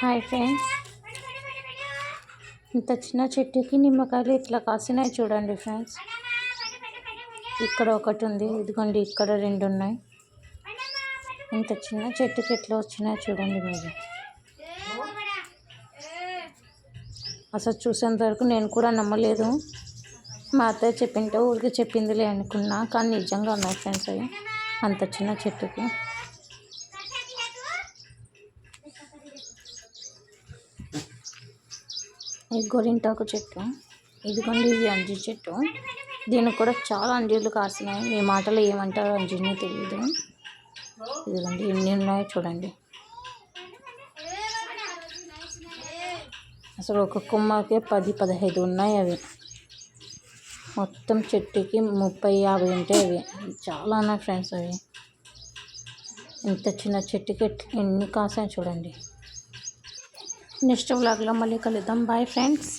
Hi friends. ఇంత చిన్న చెట్టుకి నిమ్మకాయలు ఇట్లా కాసినాయి చూడండి ఫ్రెండ్స్. ఇక్కడ ఒకటి ఉంది ఇదిగోండి ఇక్కడ రెండు ఉన్నాయి. ఇంత చిన్న చెట్టుకి ఎట్లా వచ్చినాయి చూడండి మీరు. అసలు చూసేంత వరకు నేను కూడా నమ్మలేదు. మా అత్తయ్య చెప్పింటే ఊరికి చెప్పిందిలే అనుకున్నా కానీ నిజంగా ఉన్నాయి ఫ్రెండ్స్ అవి. అంత చిన్న చెట్టుకి. ఇది గోరింటాకు చెట్టు. ఇదిగోండి ఇది అంజి చెట్టు. దీనికి కూడా చాలా అంజీర్లు కాసినాయి మీ మాటలో ఏమంటారో అంజీర్ని తెలియదు ఇదిగోండి ఎన్ని ఉన్నాయో చూడండి. అసలు ఒక కొమ్మకే పది పదహైదు ఉన్నాయి అవి. మొత్తం చెట్టుకి ముప్పై యాభై ఉంటాయి అవి. చాలా ఉన్నాయి ఫ్రెండ్స్ అవి. ఇంత చిన్న చెట్టుకి ఎన్ని కాసాయి చూడండి. నెక్స్ట్ వ్లాగ్లో మళ్ళీ కలుద్దాం బాయ్ ఫ్రెండ్స్